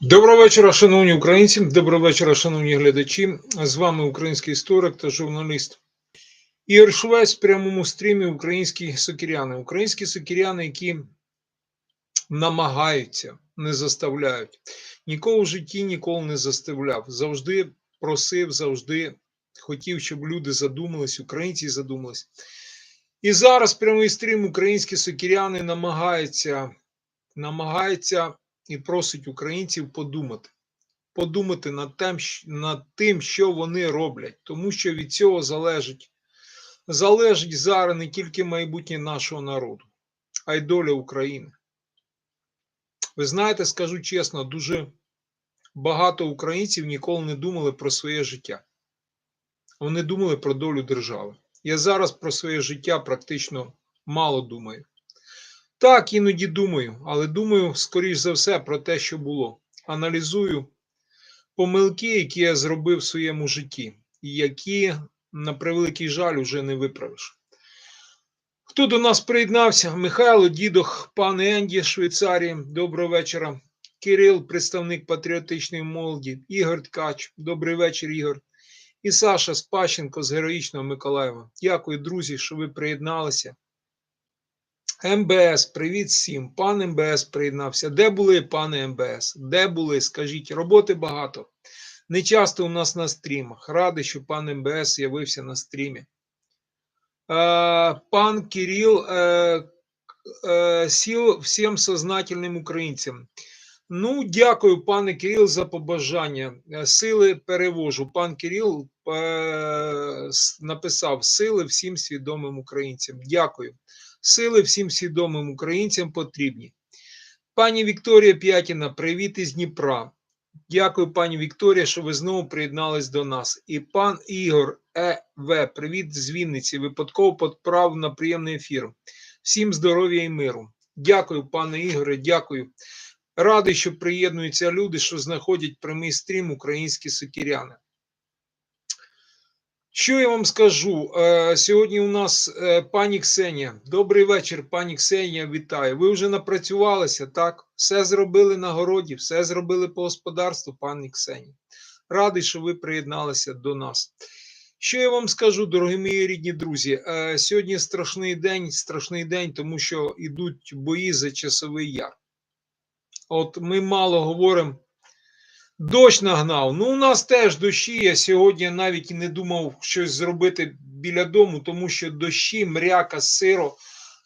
Доброго вечора, шановні українці. Доброго вечора, шановні глядачі. З вами український історик та журналіст Ігор Швець в прямому стрімі Українські сокіряни. Українські сокіряни, які намагаються, не заставляють. Нікого в житті ніколи не заставляв. Завжди просив, завжди хотів, щоб люди задумались, українці задумались. І зараз прямий стрім українські сокіряни намагаються, намагаються і просить українців подумати. Подумати над тим, над тим, що вони роблять, тому що від цього залежить, залежить зараз не тільки майбутнє нашого народу, а й доля України. Ви знаєте, скажу чесно, дуже багато українців ніколи не думали про своє життя. Вони думали про долю держави. Я зараз про своє життя практично мало думаю. Так, іноді думаю, але думаю, скоріш за все, про те, що було. Аналізую помилки, які я зробив в своєму житті, і які, на превеликий жаль, уже не виправиш. Хто до нас приєднався? Михайло Дідох, пан Енді, Швейцарії. Доброго вечора. Кирил, представник патріотичної молоді, Ігор Ткач. Добрий вечір, Ігор. І Саша Спащенко з Героїчного Миколаєва. Дякую, друзі, що ви приєдналися. МБС, привіт всім. Пан МБС приєднався. Де були, пане МБС? Де були? Скажіть, роботи багато. Не часто у нас на стрімах. Радий, що пан МБС з'явився на стрімі. Е, пан Кирил е, е, сіл всім сознательним українцям. Ну, дякую, пане Кирил, за побажання. Сили перевожу. Пан Кирил е, написав сили всім свідомим українцям. Дякую. Сили всім свідомим українцям потрібні. Пані Вікторія П'ятіна, привіт із Дніпра. Дякую, пані Вікторія, що ви знову приєднались до нас. І пан Ігор Е.В. Привіт з Вінниці. Випадково підправ на приємний ефір. Всім здоров'я і миру. Дякую, пане Ігоре, дякую. Радий, що приєднуються люди, що знаходять прямий стрім українські сокіряни. Що я вам скажу? Е, Сьогодні у нас е, пані Ксенія. Добрий вечір, пані Ксенія. Вітаю. Ви вже напрацювалися, так? Все зробили на городі, все зробили по господарству, пані Ксенія. Радий, що ви приєдналися до нас. Що я вам скажу, дорогі мої рідні друзі? Е, Сьогодні страшний день, страшний день, тому що йдуть бої за часовий яр. От ми мало говоримо. Дощ нагнав. Ну, у нас теж дощі. Я сьогодні навіть і не думав щось зробити біля дому, тому що дощі, мряка, сиро,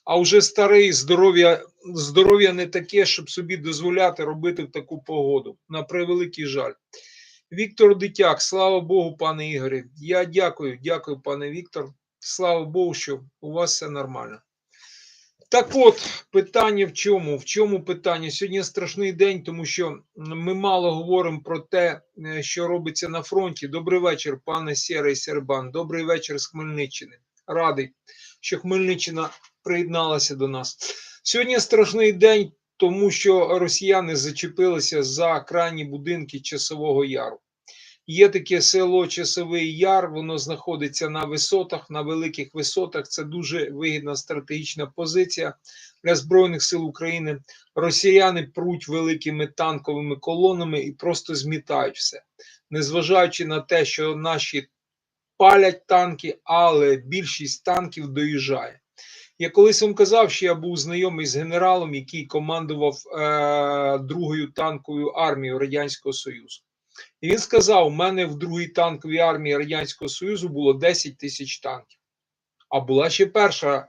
а вже старий здоров'я, здоров'я не таке, щоб собі дозволяти робити в таку погоду. На превеликий жаль. Віктор Дитяк, слава Богу, пане Ігорі. Я дякую, дякую, пане Віктор. Слава Богу, що у вас все нормально. Так от, питання в чому? В чому питання? Сьогодні страшний день, тому що ми мало говоримо про те, е, що робиться на фронті. Добрий вечір, пане Сєрий Сербан. Добрий вечір з Хмельниччини. Радий, що Хмельниччина приєдналася до нас. Сьогодні страшний день, тому що росіяни зачепилися за крайні будинки Часового Яру. Є таке село Часовий Яр, воно знаходиться на висотах, на великих висотах. Це дуже вигідна стратегічна позиція для Збройних сил України. Росіяни пруть великими танковими колонами і просто змітають все, незважаючи на те, що наші палять танки, але більшість танків доїжджає. Я колись вам казав, що я був знайомий з генералом, який командував е- другою танковою армією Радянського Союзу. І він сказав: у мене в другій танковій армії Радянського Союзу було 10 тисяч танків. А була ще перша е,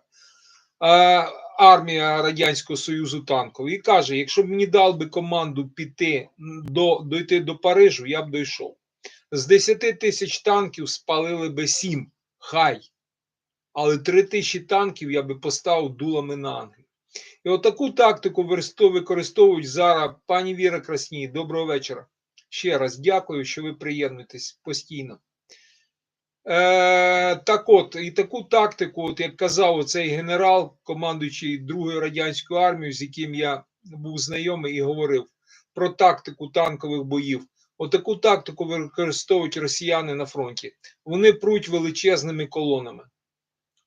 армія Радянського Союзу танкова. І каже: якщо б мені дав би команду піти до, дойти до Парижу, я б дійшов. З 10 тисяч танків спалили би 7, хай. Але 3 тисячі танків я би поставив дулами на Англію. І отаку тактику використовують зараз пані Віра Красній. Доброго вечора. Ще раз дякую, що ви приєднуєтесь постійно. Е, так от, і таку тактику, от як казав цей генерал, командуючий Другою радянською армією, з яким я був знайомий і говорив про тактику танкових боїв. Отаку тактику використовують росіяни на фронті. Вони пруть величезними колонами.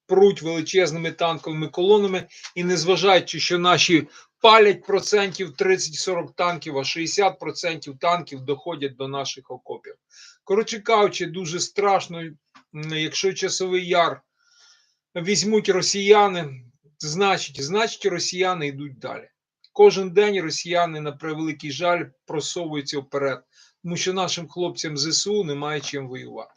Пруть величезними танковими колонами, і незважаючи, що наші палять процентів 30-40 танків, а 60% танків доходять до наших окопів. Коротше кажучи, дуже страшно, якщо часовий яр візьмуть росіяни, значить, значить, росіяни йдуть далі. Кожен день росіяни, на превеликий жаль, просовуються вперед, тому що нашим хлопцям ЗСУ немає чим воювати.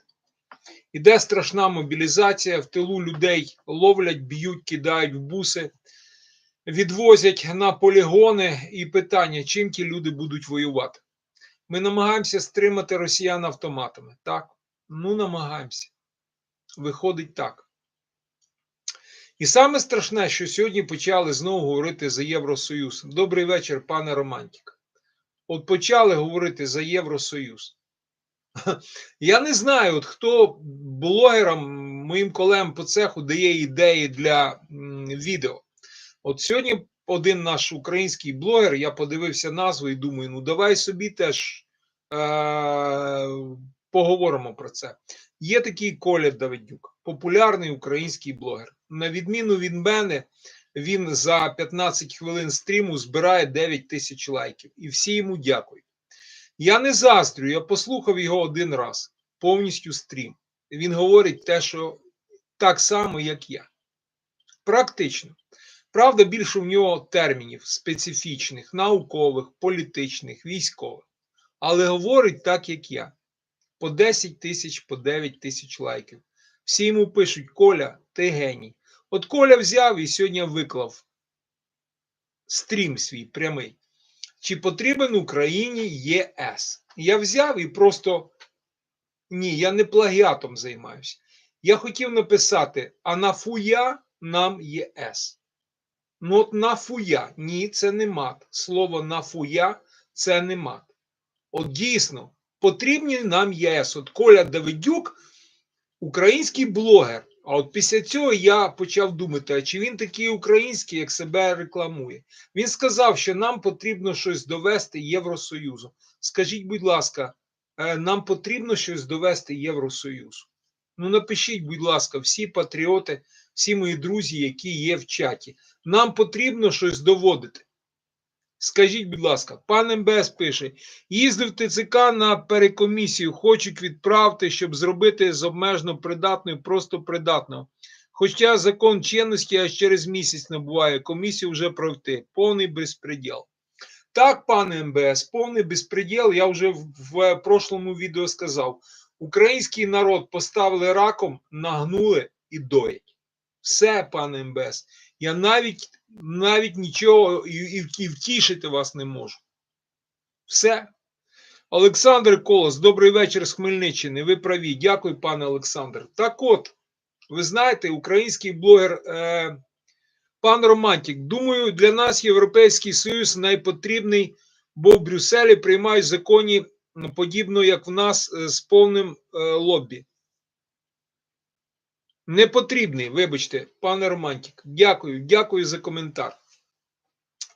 Іде страшна мобілізація, в тилу людей ловлять, б'ють, кидають в буси, відвозять на полігони і питання, чим ті люди будуть воювати. Ми намагаємося стримати росіян автоматами. Так? Ну, намагаємося. Виходить так. І саме страшне, що сьогодні почали знову говорити за Євросоюз. Добрий вечір, пане Романтік. От почали говорити за Євросоюз. Я не знаю, от хто блогерам, моїм колегам по цеху дає ідеї для відео. От сьогодні один наш український блогер, я подивився назву і думаю, ну давай собі теж е- поговоримо про це. Є такий Коля Давидюк, популярний український блогер. На відміну від мене, він за 15 хвилин стріму збирає 9 тисяч лайків. І всі йому дякують. Я не заздрю, я послухав його один раз, повністю стрім. Він говорить те, що так само, як я. Практично. Правда, більше в нього термінів специфічних, наукових, політичних, військових. Але говорить так, як я. По 10 тисяч, по 9 тисяч лайків. Всі йому пишуть: Коля, ти геній. От Коля взяв і сьогодні виклав стрім свій прямий. Чи потрібен Україні ЄС? Я взяв і просто ні, я не плагіатом займаюся. Я хотів написати: а нафуя нам ЄС? Ну, от нафуя. Ні, це не мат. Слово нафуя це не мат. От дійсно, потрібні нам ЄС. От Коля Давидюк, український блогер. А от після цього я почав думати, а чи він такий український, як себе рекламує. Він сказав, що нам потрібно щось довести Євросоюзу. Скажіть, будь ласка, е, нам потрібно щось довести Євросоюзу. Ну, напишіть, будь ласка, всі патріоти, всі мої друзі, які є в чаті. Нам потрібно щось доводити. Скажіть, будь ласка, пан МБС пише: їздив ТЦК на перекомісію, хочуть відправити, щоб зробити з обмежено придатною просто придатного. Хоча закон чинності аж через місяць набуває, комісію вже пройти. Повний безпреділ. Так, пане МБС, повний безпреділ. Я вже в, в прошлому відео сказав: український народ поставили раком, нагнули і доять. Все, пане МБС. Я навіть навіть нічого і, і, втішити вас не можу. Все. Олександр Колос, добрий вечір з Хмельниччини. Ви праві. Дякую, пане Олександр. Так от, ви знаєте, український блогер е, пан Романтік. Думаю, для нас Європейський Союз найпотрібний, бо в Брюсселі приймають закони ну, подібно, як в нас е, з повним е, лоббі. Не потрібний, вибачте, пане Романтік. Дякую, дякую за коментар.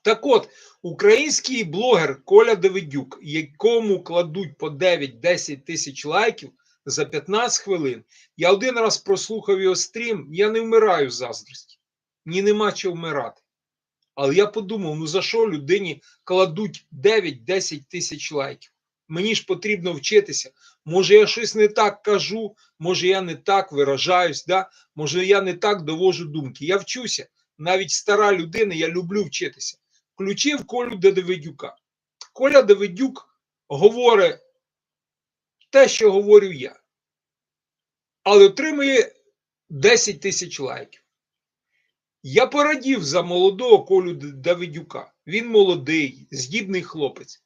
Так от, український блогер Коля Давидюк, якому кладуть по 9-10 тисяч лайків за 15 хвилин. Я один раз прослухав його стрім, я не вмираю з заздрості. Мені нема чого вмирати. Але я подумав: ну за що людині кладуть 9-10 тисяч лайків? Мені ж потрібно вчитися. Може, я щось не так кажу, може, я не так виражаюсь, да? може, я не так довожу думки. Я вчуся. Навіть стара людина, я люблю вчитися. Включив Колю Давидюка. Коля Давидюк говорить те, що говорю я, але отримує 10 тисяч лайків. Я порадів за молодого Колю Давидюка. Він молодий, здібний хлопець.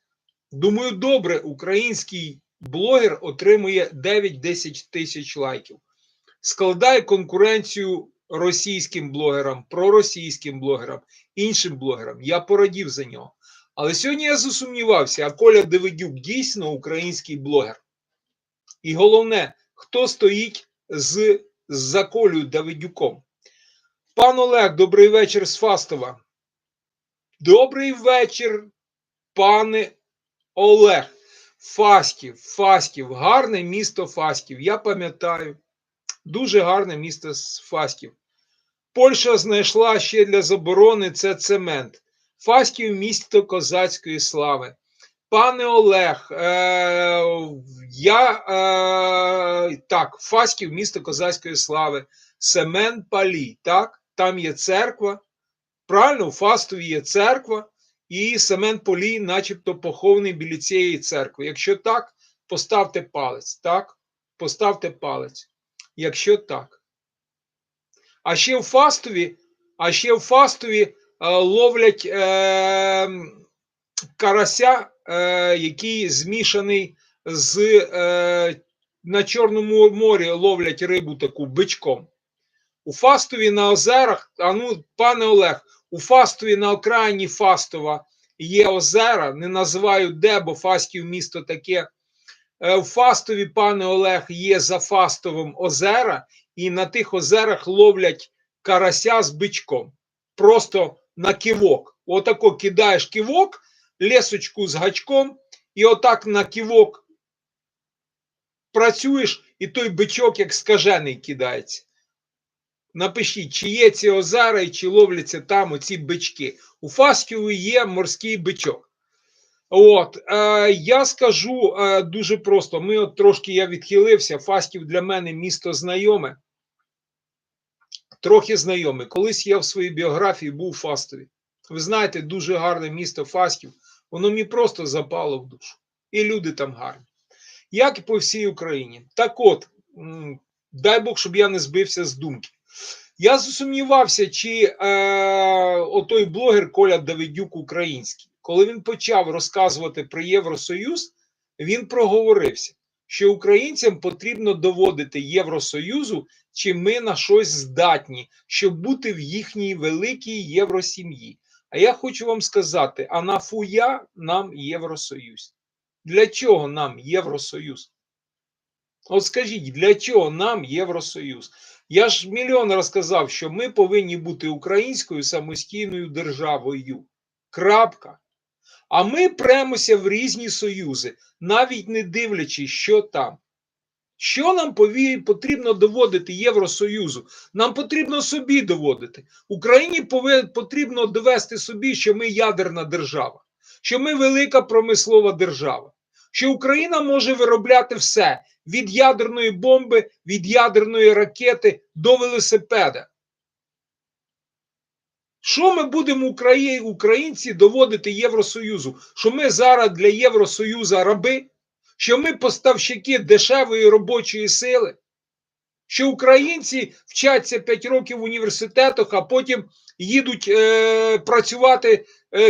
Думаю, добре, український блогер отримує 9-10 тисяч лайків. Складає конкуренцію російським блогерам, проросійським блогерам, іншим блогерам. Я порадів за нього. Але сьогодні я засумнівався, а Коля Давидюк дійсно український блогер. І головне, хто стоїть з, за Колею Давидюком. Пан Олег, добрий вечір з Фастова. Добрий вечір, пане Олег. Фастів, Фастів, гарне місто Фастів. Я пам'ятаю. Дуже гарне місто з Фастів. Польща знайшла ще для заборони це цемент. Фастів місто козацької слави. Пане Олег, е, я е, так, Фастів місто козацької слави, Семен Палій, так, там є церква. Правильно, у Фастові є церква, і Семен Полій, начебто, похований біля цієї церкви. Якщо так, поставте палець. Так, поставте палець. Якщо так. А ще в Фастові, а ще в Фастові е, ловлять е, карася, е, який змішаний з е, на Чорному морі ловлять рибу таку бичком. У Фастові на озерах, а ну, пане Олег, у Фастові на окраїні Фастова є озера, не називаю де, бо Фастів місто таке. Е, У Фастові, пане Олег, є за Фастовим озера, і на тих озерах ловлять карася з бичком. Просто на кивок. Отако кидаєш кивок, лесочку з гачком, і отак на кивок працюєш, і той бичок, як скажений, кидається. Напишіть, чи є ці озера і чи ловляться там оці бички. У Фастіві є морський бичок. От, е, я скажу е, дуже просто: ми от трошки я відхилився. Фастів для мене місто знайоме. Трохи знайоме. Колись я в своїй біографії був у Фастові. Ви знаєте, дуже гарне місто Фастів. Воно мені просто запало в душу. І люди там гарні. Як і по всій Україні. Так от, дай Бог, щоб я не збився з думки. Я засумнівався, чи е, отой блогер Коля Давидюк український, коли він почав розказувати про Євросоюз, він проговорився, що українцям потрібно доводити Євросоюзу, чи ми на щось здатні, щоб бути в їхній великій євросім'ї. А я хочу вам сказати: а нафуя нам Євросоюз? Для чого нам Євросоюз? От скажіть, для чого нам Євросоюз? Я ж мільйон розказав, що ми повинні бути українською самостійною державою. Крапка. А ми премося в різні союзи, навіть не дивлячись, що там. Що нам потрібно доводити Євросоюзу? Нам потрібно собі доводити. Україні потрібно довести собі, що ми ядерна держава, що ми велика промислова держава, що Україна може виробляти все від ядерної бомби, від ядерної ракети до велосипеда. Що ми будемо Украї... українці доводити Євросоюзу? Що ми зараз для Євросоюзу раби? Що ми поставщики дешевої робочої сили? Що українці вчаться 5 років в університетах, а потім їдуть е, працювати,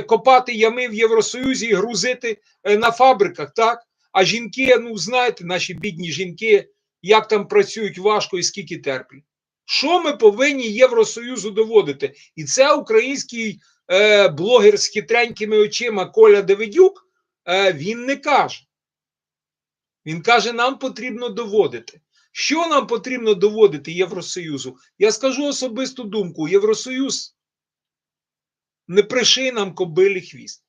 копати ями в Євросоюзі і грузити е, на фабриках, так? А жінки, ну знаєте, наші бідні жінки, як там працюють важко і скільки терплять. Що ми повинні Євросоюзу доводити? І це український е, блогер з хитренькими очима Коля Давидюк, е, він не каже. Він каже, нам потрібно доводити. Що нам потрібно доводити Євросоюзу? Я скажу особисту думку: Євросоюз не пришиє нам кобилі хвіст.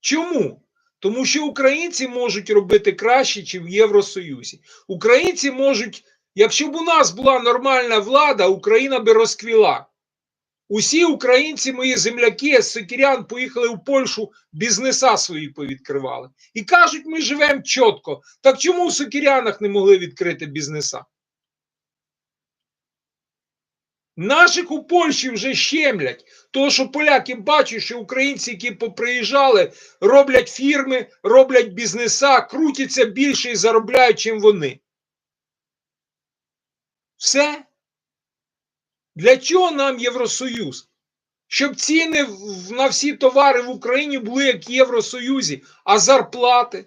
Чому? Тому що українці можуть робити краще, ніж в Євросоюзі. Українці можуть, якщо б у нас була нормальна влада, Україна би розквіла. Усі українці, мої земляки з Сокірян, поїхали в Польщу, бізнеса свої повідкривали. І кажуть, ми живемо чітко. Так чому в Сокірянах не могли відкрити бізнеса? Наших у Польщі вже щемлять. Тому що поляки бачать, що українці, які поприїжджали, роблять фірми, роблять бізнеса, крутяться більше і заробляють, чим вони. Все. Для чого нам Євросоюз? Щоб ціни на всі товари в Україні були як в Євросоюзі, а зарплати.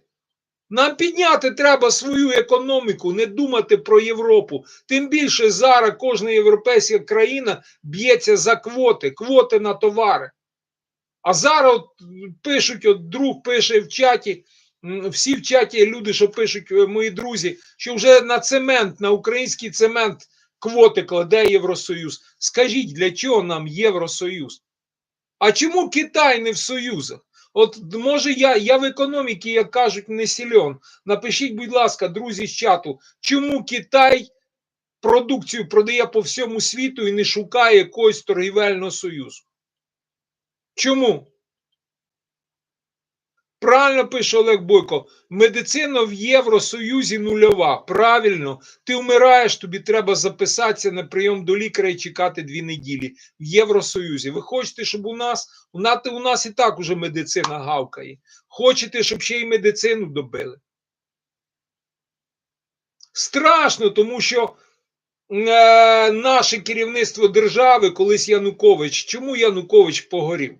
Нам підняти треба свою економіку, не думати про Європу. Тим більше зараз кожна європейська країна б'ється за квоти, квоти на товари. А зараз от пишуть, от друг пише в чаті, всі в чаті люди, що пишуть, е, мої друзі, що вже на цемент, на український цемент квоти кладе Євросоюз. Скажіть, для чого нам Євросоюз? А чому Китай не в Союзах? От може я, я в економіці, як кажуть, не сільон. Напишіть, будь ласка, друзі з чату, чому Китай продукцію продає по всьому світу і не шукає якогось торгівельного союзу. Чому? Правильно пише Олег Бойко, медицина в Євросоюзі нульова. Правильно, ти вмираєш, тобі треба записатися на прийом до лікаря і чекати дві неділі в Євросоюзі. Ви хочете, щоб у нас у нас, і так уже медицина гавкає. Хочете, щоб ще й медицину добили? Страшно, тому що е, наше керівництво держави, колись Янукович, чому Янукович погорів?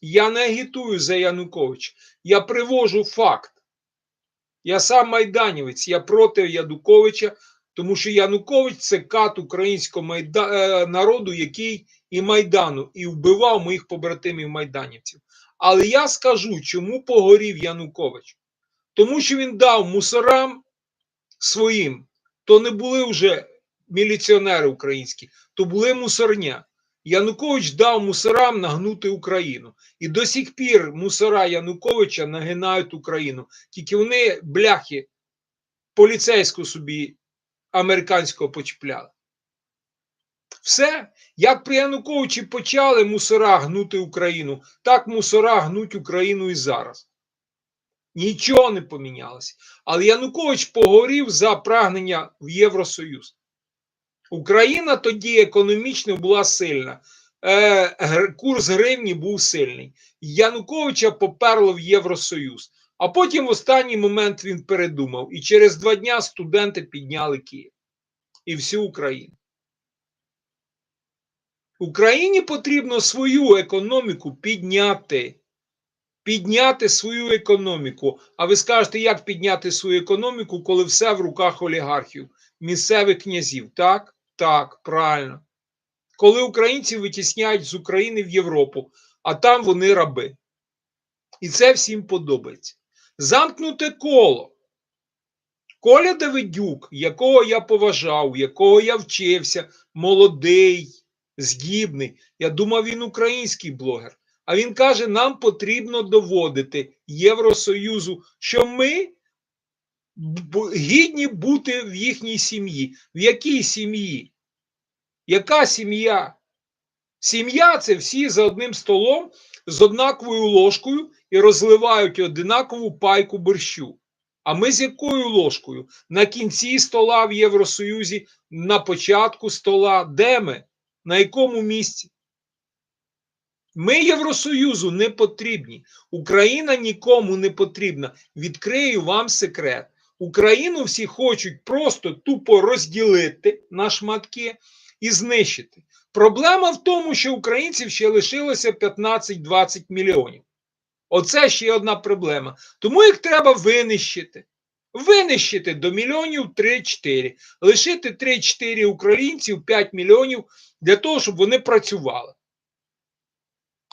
Я не агітую за Янукович. Я привожу факт. Я сам майданівець, я проти Януковича, тому що Янукович це кат українського майда... е, народу, який і Майдану, і вбивав моїх побратимів майданівців. Але я скажу, чому погорів Янукович. Тому що він дав мусорам своїм, то не були вже міліціонери українські, то були мусорня. Янукович дав мусорам нагнути Україну. І до сих пір мусора Януковича нагинають Україну. Тільки вони, бляхи, поліцейську собі американського почіпляли. Все, як при Януковичі почали мусора гнути Україну, так мусора гнуть Україну і зараз. Нічого не помінялося. Але Янукович погорів за прагнення в Євросоюз. Україна тоді економічно була сильна. Е, курс гривні був сильний. Януковича поперло в Євросоюз. А потім в останній момент він передумав. І через два дня студенти підняли Київ і всю Україну. Україні потрібно свою економіку підняти. Підняти свою економіку. А ви скажете, як підняти свою економіку, коли все в руках олігархів, місцевих князів? Так? Так, правильно. Коли українці витісняють з України в Європу, а там вони раби. І це всім подобається. Замкнуте коло. Коля Давидюк, якого я поважав, якого я вчився, молодий, згібний. Я думав, він український блогер. А він каже: нам потрібно доводити Євросоюзу, що ми гідні бути в їхній сім'ї. В якій сім'ї? Яка сім'я? Сім'я це всі за одним столом з однаковою ложкою і розливають одинакову пайку борщу. А ми з якою ложкою? На кінці стола в Євросоюзі, на початку стола. Де ми? На якому місці? Ми Євросоюзу не потрібні. Україна нікому не потрібна. Відкрию вам секрет. Україну всі хочуть просто тупо розділити на шматки і знищити. Проблема в тому, що українців ще лишилося 15-20 мільйонів. Оце ще одна проблема. Тому їх треба винищити. Винищити до мільйонів 3-4. Лишити 3-4 українців, 5 мільйонів для того, щоб вони працювали.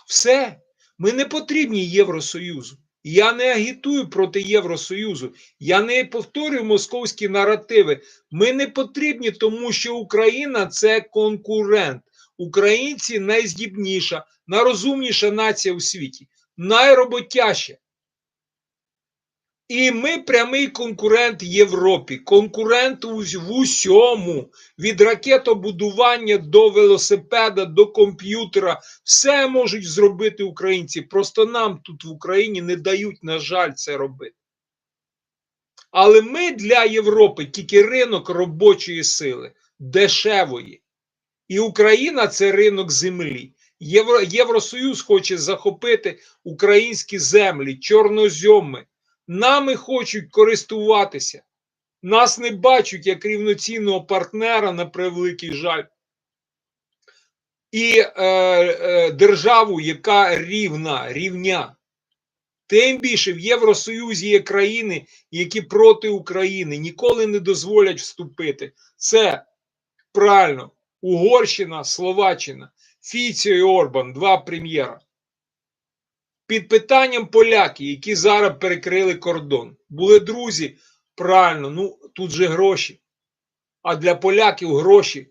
Все. Ми не потрібні Євросоюзу. Я не агітую проти Євросоюзу. Я не повторюю московські наративи. Ми не потрібні, тому що Україна це конкурент. Українці найздібніша, найрозумніша нація у світі, найроботяща. І ми прямий конкурент Європі, конкурент в усьому, від ракетобудування до велосипеда, до комп'ютера. Все можуть зробити українці. Просто нам тут в Україні не дають, на жаль, це робити. Але ми для Європи тільки ринок робочої сили, дешевої. І Україна це ринок землі. Євро, Євросоюз хоче захопити українські землі, чорнозьоми. Нами хочуть користуватися. Нас не бачать як рівноцінного партнера на превеликий жаль. І е, е, державу, яка рівна, рівня. Тим більше в Євросоюзі є країни, які проти України ніколи не дозволять вступити. Це правильно Угорщина, Словаччина, Фіціо і Орбан, два прем'єра. Під питанням поляки, які зараз перекрили кордон. Були друзі, правильно, ну тут же гроші. А для поляків гроші.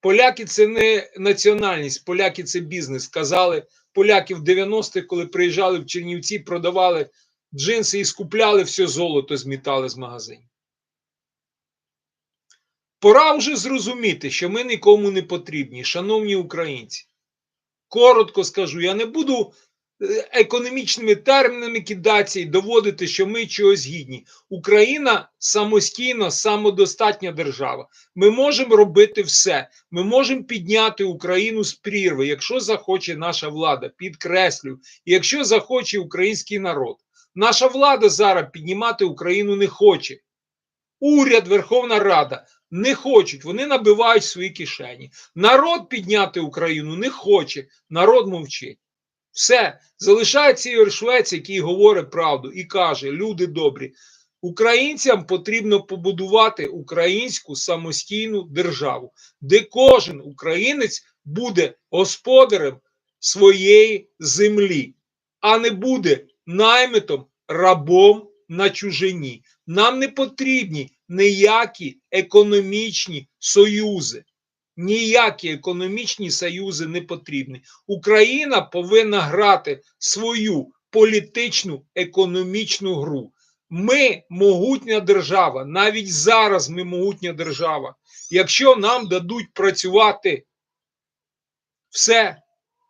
Поляки це не національність, поляки це бізнес. Сказали поляки в 90-х, коли приїжджали в Чернівці, продавали джинси і скупляли все золото, змітали з магазинів. Пора вже зрозуміти, що ми нікому не потрібні, шановні українці. Коротко скажу, я не буду економічними термінами кидатися і доводити, що ми чогось гідні. Україна самостійна, самодостатня держава. Ми можемо робити все. Ми можемо підняти Україну з прірви, якщо захоче наша влада. Підкреслюю, якщо захоче український народ. Наша влада зараз піднімати Україну не хоче. Уряд, Верховна Рада не хочуть, вони набивають свої кишені. Народ підняти Україну не хоче, народ мовчить. Все, залишається Ігор Швець, який говорить правду і каже: люди добрі, українцям потрібно побудувати українську самостійну державу, де кожен українець буде господарем своєї землі, а не буде наймитом, рабом на чужині. Нам не потрібні ніякі економічні союзи. Ніякі економічні союзи не потрібні. Україна повинна грати свою політичну економічну гру. Ми могутня держава, навіть зараз ми могутня держава. Якщо нам дадуть працювати все.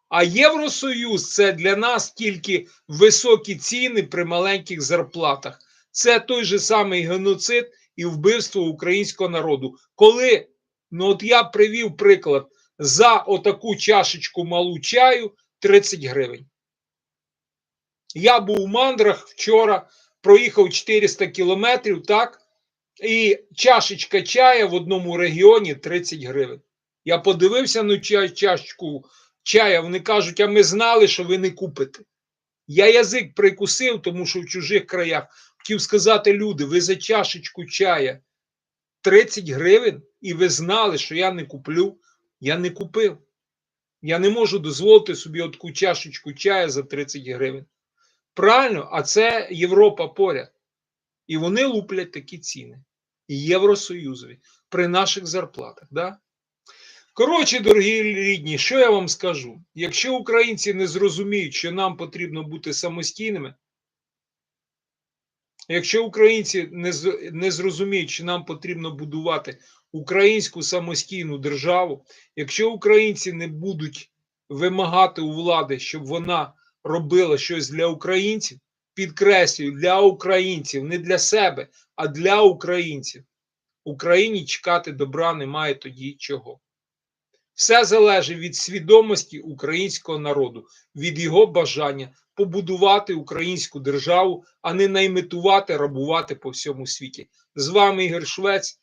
А Євросоюз це для нас тільки високі ціни при маленьких зарплатах. Це той же самий геноцид і вбивство українського народу. Коли, ну от я привів приклад, за отаку чашечку малу чаю 30 гривень. Я був у мандрах вчора, проїхав 400 кілометрів, так? І чашечка чая в одному регіоні 30 гривень. Я подивився на ча- чашечку чая, вони кажуть, а ми знали, що ви не купите. Я язик прикусив, тому що в чужих краях хотів сказати люди, ви за чашечку чая 30 гривень, і ви знали, що я не куплю. Я не купив. Я не можу дозволити собі таку чашечку чая за 30 гривень. Правильно, а це Європа поряд. І вони луплять такі ціни. І Євросоюзові при наших зарплатах. Да? Коротше, дорогі рідні, що я вам скажу? Якщо українці не зрозуміють, що нам потрібно бути самостійними, якщо українці не зрозуміють, що нам потрібно будувати українську самостійну державу, якщо українці не будуть вимагати у влади, щоб вона робила щось для українців, підкреслюю, для українців, не для себе, а для українців, Україні чекати добра немає тоді чого. Все залежить від свідомості українського народу, від його бажання побудувати українську державу, а не наймитувати, рабувати по всьому світі. З вами Ігор Швець.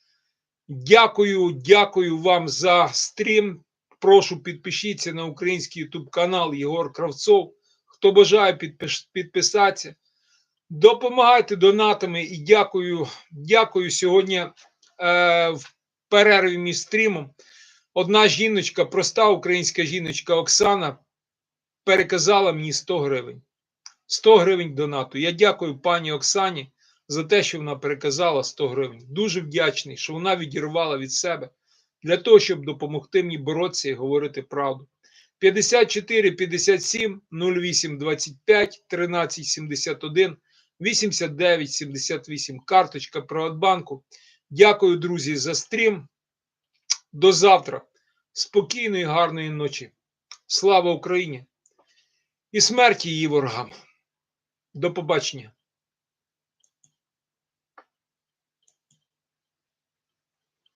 Дякую, дякую вам за стрім. Прошу підпишіться на український YouTube канал Єгор Кравцов. Хто бажає підпиш- підписатися, допомагайте донатами і дякую. Дякую сьогодні е, в перерві між стрімом. Одна жіночка, проста українська жіночка Оксана, переказала мені 100 гривень. 100 гривень донату. Я дякую пані Оксані за те, що вона переказала 100 гривень. Дуже вдячний, що вона відірвала від себе для того, щоб допомогти мені боротися і говорити правду. 54 57 08 25 13 71 89 78. Карточка Приватбанку. Дякую, друзі, за стрім. До завтра. Спокійної, гарної ночі. Слава Україні і смерті її ворогам. До побачення.